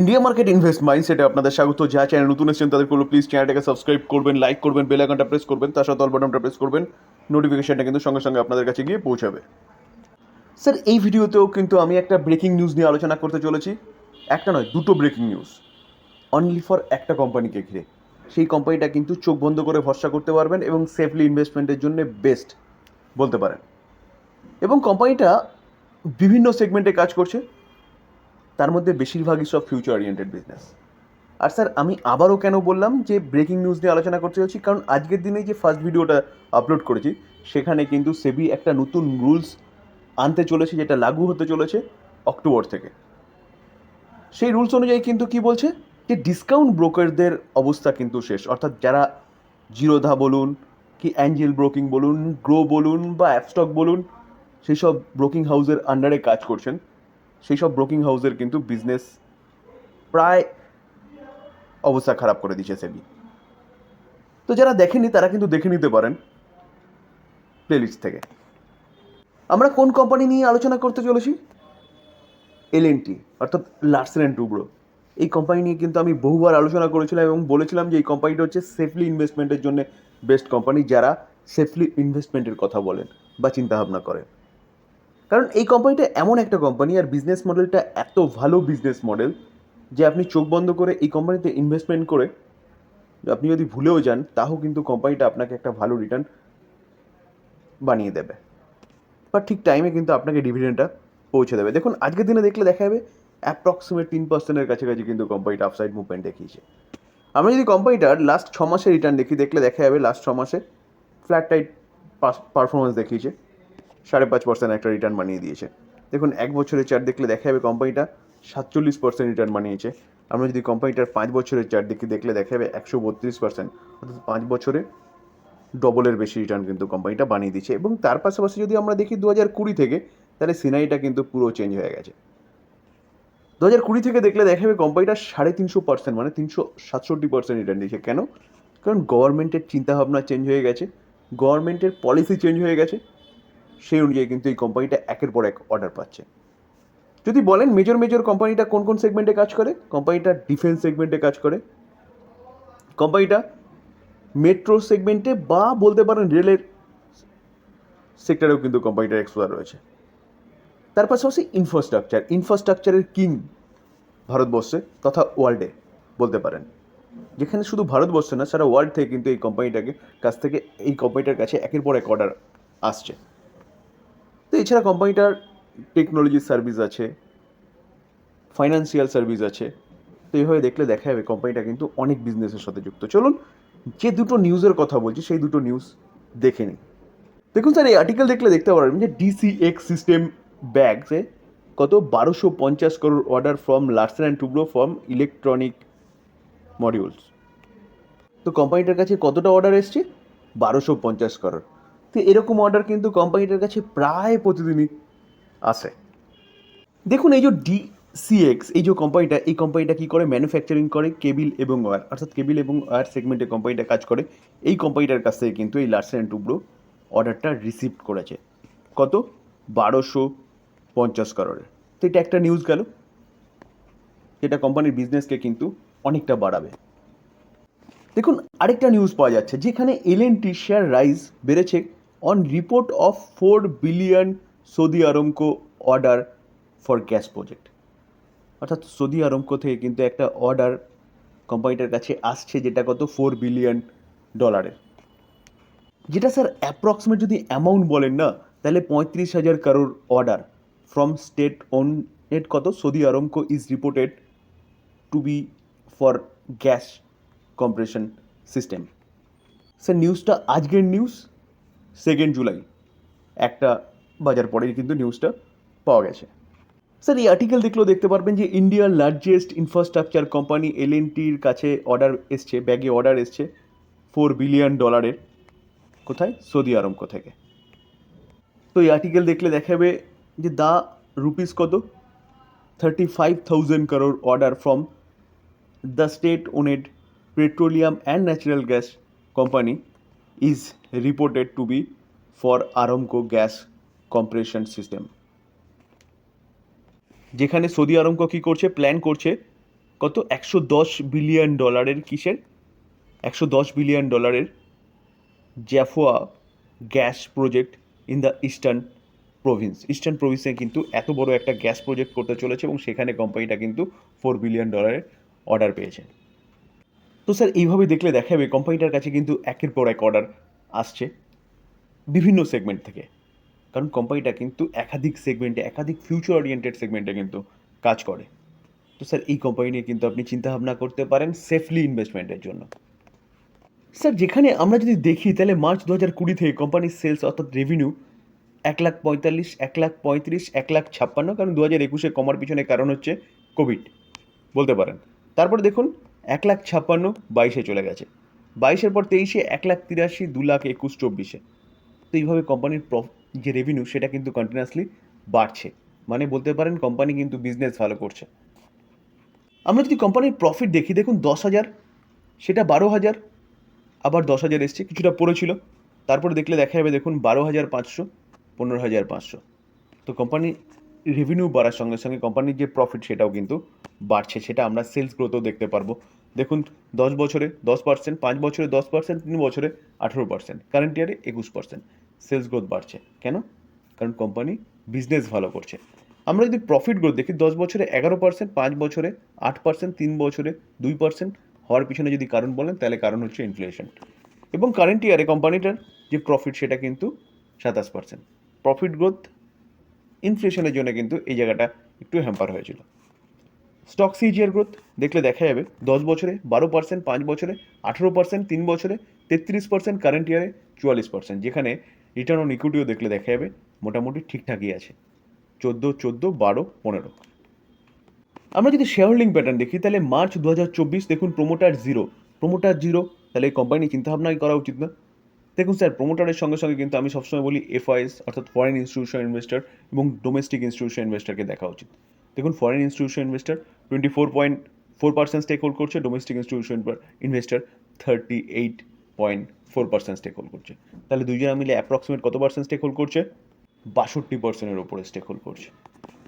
India market invest মাইন্ডসেটে আপনাদের স্বাগত। যা চ্যানেল নতুন এসেছেন তাদের করল প্লিজ চ্যানেলটাকে সাবস্ক্রাইব করবেন লাইক করবেন বেল আইকনটা প্রেস করবেন, তার সাথে অল বাটনটা প্রেস করবেন নোটিফিকেশনটা কিন্তু সঙ্গে সঙ্গে আপনাদের কাছে গিয়ে পৌঁছাবে। স্যার এই ভিডিওতেও কিন্তু আমি একটা ব্রেকিং নিউজ নিয়ে আলোচনা করতে চলেছি। একটা নয়, দুটো ব্রেকিং নিউজ অনলি ফর একটা কোম্পানিকে ঘিরে। সেই কোম্পানিটা কিন্তু চোখ বন্ধ করে ভরসা করতে পারবেন এবং সেফলি ইনভেস্টমেন্টের জন্য বেস্ট বলতে পারেন। এবং কোম্পানিটা বিভিন্ন সেগমেন্টে কাজ করছে। তার মধ্যে বেশিরভাগই সব ফিউচার ওরিয়েন্টেড বিজনেস আর স্যার, আমি আবারও কেন বললাম যে ব্রেকিং নিউজ নিয়ে আলোচনা করতে যাচ্ছি? কারণ আজকের দিনে যে ফার্স্ট ভিডিওটা আপলোড করেছি, সেখানে কিন্তু সেবি একটা নতুন রুলস আনতে চলেছে, যেটা লাগু হতে চলেছে অক্টোবর থেকে। সেই রুলস অনুযায়ী কিন্তু কি বলছে? যে ডিসকাউন্ট ব্রোকারদের অবস্থা কিন্তু শেষ। অর্থাৎ যারা জিরোধা বলুন, কি অ্যাঞ্জেল ব্রোকিং বলুন গ্রো বলুন বা অ্যাপস্টক বলুন সেই সব ব্রোকিং হাউসের আন্ডারে কাজ করছেন। সেই সব ব্রোকিং হাউসের কিন্তু বিজনেস প্রায় অবস্থা খারাপ করে দিয়েছে সেবি তো যারা দেখেনি তারা কিন্তু দেখে নিতে পারেন প্লেলিস্ট থেকে। আমরা কোন কোম্পানি নিয়ে আলোচনা করতে চলেছি? এল অর্থাৎ লার্সেন অ্যান্ড টুব্রো এই কোম্পানি নিয়ে কিন্তু আমি বহুবার আলোচনা করেছিলাম এবং বলেছিলাম যে এই কোম্পানিটা হচ্ছে সেফলি ইনভেস্টমেন্টের জন্য বেস্ট কোম্পানি যারা সেফলি ইনভেস্টমেন্টের কথা বলেন বা চিন্তাভাবনা করেন। কারণ এই কোম্পানিটা এমন একটা কোম্পানি আর বিজনেস মডেলটা এত ভালো বিজনেস মডেল যে আপনি চোখ বন্ধ করে এই কোম্পানিতে ইনভেস্টমেন্ট করে আপনি যদি ভুলেও যান, তাও কিন্তু কোম্পানিটা আপনাকে একটা ভালো রিটার্ন বানিয়ে দেবে। বা ঠিক টাইমে কিন্তু আপনাকে ডিভিডেন্ডটা পৌঁছে দেবে। দেখুন, আজকের দিনে দেখলে দেখা যাবে অ্যাপ্রক্সিমেট তিন পার্সেন্টের কাছাকাছি কিন্তু কোম্পানিটা আপসাইড মুভমেন্ট দেখিয়েছে। আমরা যদি কোম্পানিটার লাস্ট ছ মাসের রিটার্ন দেখি, দেখলে দেখা যাবে লাস্ট ছ মাসে ফ্ল্যাট টাইট পারফরমেন্স দেখিয়েছে। সাড়ে পাঁচ পার্সেন্ট একটা রিটার্ন বানিয়ে দিয়েছে। দেখুন, এক বছরের চার্ট দেখলে দেখা যাবে কোম্পানিটা সাতচল্লিশ পার্সেন্ট রিটার্ন বানিয়েছে। আমরা যদি কোম্পানিটার পাঁচ বছরের চার্ট দেখি, দেখলে দেখা যাবে একশো বত্রিশ পার্সেন্ট অর্থাৎ পাঁচ বছরে ডবলের বেশি রিটার্ন কিন্তু কোম্পানিটা বানিয়ে দিচ্ছে এবং তার পাশাপাশি যদি আমরা দেখি, দু হাজার কুড়ি থেকে, তাহলে সিনারিটা কিন্তু পুরো চেঞ্জ হয়ে গেছে। দু হাজার কুড়ি থেকে দেখলে দেখা যাবে কোম্পানিটা সাড়ে তিনশো পার্সেন্ট মানে তিনশো সাতষট্টি পার্সেন্ট রিটার্ন দিয়েছে। কেন? কারণ গভর্নমেন্টের চিন্তাভাবনা চেঞ্জ হয়ে গেছে। গভর্নমেন্টের পলিসি চেঞ্জ হয়ে গেছে। সেই অনুযায়ী কিন্তু এই কোম্পানিটা একের পর এক অর্ডার পাচ্ছে। যদি বলেন মেজর মেজর কোম্পানিটা কোন কোন সেগমেন্টে কাজ করে? কোম্পানিটা ডিফেন্স সেগমেন্টে কাজ করে। কোম্পানিটা মেট্রো সেগমেন্টে বা বলতে পারেন রেলের সেক্টরেও কিন্তু কোম্পানিটার এক্সপ্লোর রয়েছে। তার পাশাপাশি ইনফ্রাস্ট্রাকচার ইনফ্রাস্ট্রাকচারের কিং ভারতবর্ষে তথা ওয়ার্ল্ডে বলতে পারেন। যেখানে শুধু ভারতবর্ষে না, সারা ওয়ার্ল্ড থেকে কিন্তু এই কোম্পানিটাকে কাছ থেকে এই কোম্পানিটার কাছে একের পর এক অর্ডার আসছে। তো এছাড়া কোম্পানিটার টেকনোলজি সার্ভিস আছে ফাইন্যান্সিয়াল সার্ভিস আছে, তো এইভাবে দেখলে দেখা যাবে কোম্পানিটা কিন্তু অনেক বিজনেসের সাথে যুক্ত। চলুন, যে দুটো নিউজের কথা বলছি, সেই দুটো নিউজ দেখে নিই। দেখুন স্যার এই আর্টিকেল দেখলে দেখতে পারবেন যে ডিসিএক্স সিস্টেম ব্যাগসে কত বারোশো পঞ্চাশ crore order from Larsen and Toubro from electronic modules তো কোম্পানিটার কাছে কতটা অর্ডার এসছে? বারোশো পঞ্চাশ করোড় তো এরকম অর্ডার কিন্তু কোম্পানিটার কাছে প্রায় প্রতিদিনই আসে। দেখুন এই যে ডি ডিসিএক্স এই যে কোম্পানিটা এই কোম্পানিটা কী করে? ম্যানুফ্যাকচারিং করে কেবিল এবং ওয়ার অর্থাৎ কেবিল এবং ওয়ার সেগমেন্টে কোম্পানিটা কাজ করে। এই কোম্পানিটার কাছ থেকে কিন্তু এই লার্সেন টুব্রো অর্ডারটা রিসিভ করেছে। কত? বারোশো পঞ্চাশ করোড়ের তো এটা একটা নিউজ গেল। যেটা কোম্পানির বিজনেসকে কিন্তু অনেকটা বাড়াবে। দেখুন আরেকটা নিউজ পাওয়া যাচ্ছে, যেখানে এল শেয়ার রাইজ বেড়েছে। On report of four billion Saudi Aramco order for gas project অর্থাৎ সৌদি আরমকো থেকে কিন্তু একটা অর্ডার কোম্পানিটার কাছে আসছে, যেটা কত? ফোর বিলিয়ন ডলারের যেটা স্যার অ্যাপ্রক্সিমেট যদি অ্যামাউন্ট বলেন না, তাহলে পঁয়ত্রিশ হাজার crore order from state own net কত? Saudi Aramco is reported to be for gas compression system sir নিউজটা আজকের নিউজ সেকেন্ড জুলাই একটা বাজার পরেই কিন্তু নিউজটা পাওয়া গেছে। স্যার এই আর্টিকেল দেখলেও দেখতে পারবেন যে ইন্ডিয়ার লার্জেস্ট ইনফ্রাস্ট্রাকচার কোম্পানি এল টির কাছে অর্ডার এসছে ব্যাগে অর্ডার এসছে ফোর বিলিয়ন ডলারের কোথায়? সৌদি আরমকো থেকে তো এই আর্টিকেল দেখলে দেখাবে যে দা রুপিস কত? Thirty five thousand crore order from the state owned petroleum and natural gas company is reported to be for Aramco gas compression system যেখানে সৌদি আরমকো কী করছে? প্ল্যান করছে কত? একশো দশ বিলিয়ন ডলারের কিসের? একশো দশ বিলিয়ন ডলারের Jafurah gas project in the eastern province eastern প্রভিন্সে কিন্তু এত বড় একটা গ্যাস প্রজেক্ট করতে চলেছে এবং সেখানে কোম্পানিটা কিন্তু ফোর বিলিয়ন ডলারের অর্ডার পেয়েছে। তো স্যার এইভাবে দেখলে দেখা যাবে কোম্পানিটার কাছে কিন্তু একের পর এক অর্ডার আসছে বিভিন্ন সেগমেন্ট থেকে। কারণ কোম্পানিটা কিন্তু একাধিক সেগমেন্টে একাধিক ফিউচার ওরিয়েন্টেড সেগমেন্টে কিন্তু কাজ করে। তো স্যার এই কোম্পানি নিয়ে কিন্তু আপনি চিন্তাভাবনা করতে পারেন সেফলি ইনভেস্টমেন্টের জন্য। স্যার যেখানে আমরা যদি দেখি, তাহলে মার্চ দু হাজার কুড়ি থেকে কোম্পানির সেলস অর্থাৎ রেভিনিউ এক লাখ পঁয়তাল্লিশ, এক লাখ পঁয়ত্রিশ, এক লাখ ছাপ্পান্ন, কারণ দু হাজার একুশে কমার পিছনে কারণ হচ্ছে কোভিড বলতে পারেন। তারপরে দেখুন, এক লাখ ছাপ্পান্ন বাইশে চলে গেছে। বাইশের পর তেইশে এক লাখ তিরাশি, দু লাখ একুশ চব্বিশে। তো এইভাবে কোম্পানির যে রেভিনিউ সেটা কিন্তু কন্টিনিউয়াসলি বাড়ছে। মানে বলতে পারেন কোম্পানি কিন্তু বিজনেস ভালো করছে। আমরা যদি কোম্পানির প্রফিট দেখি, দেখুন দশ হাজার, সেটা বারো হাজার, আবার দশ হাজার এসছে, কিছুটা পড়েছিল তারপরে দেখলে দেখা যাবে, দেখুন বারো হাজার পাঁচশো, পনেরো হাজার পাঁচশো। তো কোম্পানি রেভিনিউ বাড়ার সঙ্গে সঙ্গে কোম্পানির যে প্রফিট সেটাও কিন্তু বাড়ছে। সেটা আমরা সেলস গ্রোথও দেখতে পারব। দেখুন, দশ বছরে দশ পার্সেন্ট পাঁচ বছরে দশ পার্সেন্ট তিন বছরে আঠেরো পার্সেন্ট কারেন্ট ইয়ারে একুশ পার্সেন্ট সেলস গ্রোথ বাড়ছে। কেন? কারণ কোম্পানি বিজনেস ভালো করছে। আমরা যদি প্রফিট গ্রোথ দেখি, দশ বছরে এগারো পার্সেন্ট পাঁচ বছরে আট পার্সেন্ট তিন বছরে দুই পার্সেন্ট হওয়ার পিছনে যদি কারণ বলেন, তাহলে কারণ হচ্ছে ইনফ্লেশন এবং কারেন্ট ইয়ারে কোম্পানিটার যে প্রফিট সেটা কিন্তু সাতাশ পার্সেন্ট প্রফিট গ্রোথ ইনফ্লেশনের জন্য কিন্তু এই জায়গাটা একটু হ্যাম্পার হয়েছিল। স্টক সিজিআর গ্রোথ দেখলে দেখা যাবে দশ বছরে, বারো পার্সেন্ট পাঁচ বছরে, আঠেরো পার্সেন্ট তিন বছরে, তেত্রিশ পার্সেন্ট কারেন্ট ইয়ারে চুয়াল্লিশ পার্সেন্ট যেখানে রিটার্ন অন ইকুইটিও দেখলে দেখা যাবে মোটামুটি ঠিকঠাকই আছে। চোদ্দ চোদ্দ, বারো, পনেরো। আমরা যদি শেয়ার হোল্ডিং প্যাটার্ন দেখি, তাহলে মার্চ দু হাজার চব্বিশ দেখুন প্রোমোটার জিরো প্রোমোটার জিরো তাহলে এই কোম্পানি চিন্তাভাবনাই করা উচিত না। দেখুন স্যার প্রোমোটারের সঙ্গে সঙ্গে কিন্তু আমি সবসময় বলি এফআইএস অর্থাৎ ফরেন ইনস্টিটিউশন ইনভেস্টার এবং ডোমেস্টিক ইনস্টিটিউশন ইনভেস্টারকে দেখা উচিত। দেখুন foreign institution investor twenty four point four percent stake hold করছে domestic institution investor thirty eight point four percent stake hold করছে। তাহলে দুইজনে মিলে অ্যাপ্রক্সিমেট কত পার্সেন্ট স্টেক হোল্ড করছে? বাষট্টি পার্সেন্টের ওপরে স্টেক হোল্ড করছে।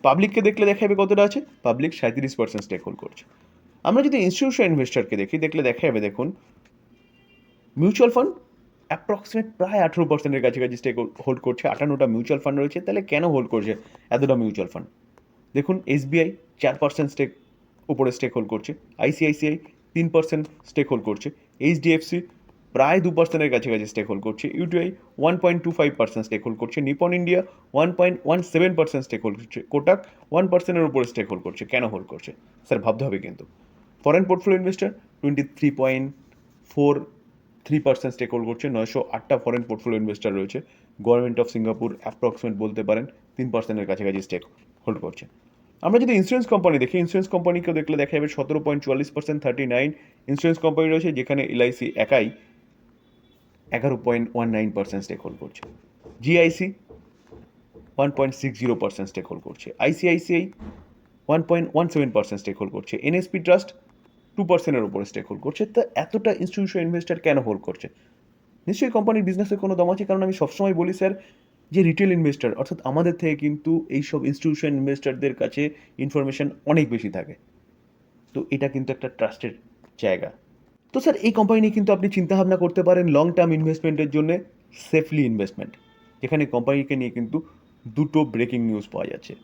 পাবলিককে দেখলে দেখা যাবে কতটা আছে? পাবলিক সাঁত্রিশ পার্সেন্ট স্টেক হোল্ড করছে। আমরা যদি ইনস্টিটিউশন ইনভেস্টারকে দেখি, দেখলে দেখা যাবে দেখুন মিউচুয়াল ফান্ড অ্যাপ্রক্সিমেট প্রায় আঠেরো পার্সেন্টের কাছাকাছি স্টেক হোল্ড করছে, আটান্নটা মিউচুয়াল ফান্ড রয়েছে। তাহলে কেন হোল্ড করছে? এতটা মিউচুয়াল ফান্ড দেখুন এসবিআই চার পার্সেন্ট স্টেক উপরে স্টেক হোল্ড করছে আইসিআইসিআই তিন পার্সেন্ট স্টেক হোল্ড করছে এইচডিএফসি প্রায় দু পার্সেন্টের কাছাকাছি স্টেক হোল্ড করছে UTI one point two five percent stake hold করছে Nippon India one point one seven percent stake hold করছে কোটাক ওয়ান পার্সেন্টের উপরে স্টেক হোল্ড করছে, কেন হোল্ড করছে? স্যার, ভাবতে হবে কিন্তু। Foreign portfolio investor twenty three point four three percent stake hold করছে, নয়শো আটটা ফরেন পোর্টফোলিও ইনভেস্টার রয়েছে গভর্নমেন্ট অফ সিঙ্গাপুর অ্যাপ্রক্সিমেট বলতে পারেন, তিন পার্সেন্টের কাছাকাছি স্টেক হোল্ড করছে। আমরা যদি ইন্স্যুরেন্স কোম্পানি দেখি ইন্স্যুরেন্স কোম্পানিকেও দেখলে দেখা যাবে সতেরো পয়েন্ট চুয়াল্লিশ percent thirty nine insurance company রয়েছে, যেখানে এলআইসি একাই এগারো point one nine percent stake hold করছে GIC one point six zero percent stake hold করছে। ICICI one point one seven percent stake hold করছে। এনএসপি ট্রাস্ট টু পার্সেন্টের উপরে stake hold করছে। তা এতটা ইনস্টিটিউশন ইনভেস্টার কেন হোল্ড করছে? নিশ্চয়ই কোম্পানির বিজনেসের কোনো দম আছে? কারণ আমি সবসময় বলি স্যার যে রিটেল ইনভেস্টার অর্থাৎ আমাদের থেকে কিন্তু এইসব ইনস্টিটিউশন ইনভেস্টারদের কাছে ইনফরমেশন অনেক বেশি থাকে। তো এটা কিন্তু একটা ট্রাস্টের জায়গা। তো স্যার এই কোম্পানি নিয়ে কিন্তু আপনি চিন্তাভাবনা করতে পারেন লং টার্ম ইনভেস্টমেন্টের জন্য সেফলি ইনভেস্টমেন্ট যেখানে কোম্পানিকে নিয়ে কিন্তু দুটো ব্রেকিং নিউজ পাওয়া যাচ্ছে।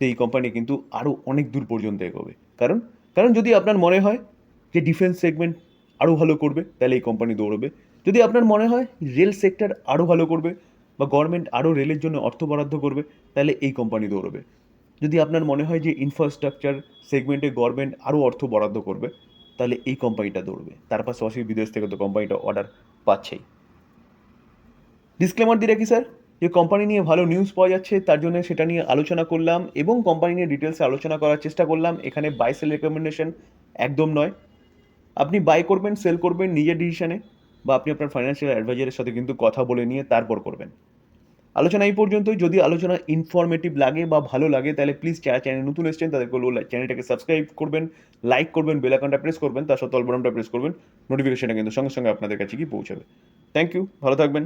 তো এই কোম্পানি কিন্তু আরও অনেক দূর পর্যন্ত এগোবে। কারণ কারণ যদি আপনার মনে হয় যে ডিফেন্স সেগমেন্ট আরও ভালো করবে, তাহলে এই কোম্পানি দৌড়বে। যদি আপনার মনে হয় রেল সেক্টর আরও ভালো করবে বা গভর্নমেন্ট আরও রেলের জন্য অর্থ বরাদ্দ করবে, তাহলে এই কোম্পানি দৌড়বে। যদি আপনার মনে হয় যে ইনফ্রাস্ট্রাকচার সেগমেন্টে গভর্নমেন্ট আরও অর্থ বরাদ্দ করবে, তাহলে এই কোম্পানিটা দৌড়বে। তার পাশাপাশি বিদেশ থেকে তো কোম্পানিটা অর্ডার পাচ্ছেই। ডিসক্লেমার দিয়ে রাখি স্যার যে কোম্পানি নিয়ে ভালো নিউজ পাওয়া যাচ্ছে, তার জন্য সেটা নিয়ে আলোচনা করলাম এবং কোম্পানি নিয়ে ডিটেলসে আলোচনা করার চেষ্টা করলাম। এখানে বাই সেল রেকমেন্ডেশন একদম নয়। আপনি বাই করবেন সেল করবেন নিজের ডিসিশনে বা আপনি আপনার ফাইন্যান্সিয়াল অ্যাডভাইজারের সাথে কিন্তু কথা বলে নিয়ে তারপর করবেন। আলোচনা এই পর্যন্তই। যদি আলোচনা ইনফরমেটিভ লাগে বা ভালো লাগে, তাহলে প্লিজ যারা চ্যানেল নতুন এসছেন তাদের বলব চ্যানেলটাকে সাবস্ক্রাইব করবেন লাইক করবেন বেল আইকনটা প্রেস করবেন, তার সাথে অলবটনটা প্রেস করবেন নোটিফিকেশনটা কিন্তু সঙ্গে সঙ্গে আপনাদের কাছে গিয়ে পৌঁছাবে। থ্যাংক ইউ ভালো থাকবেন।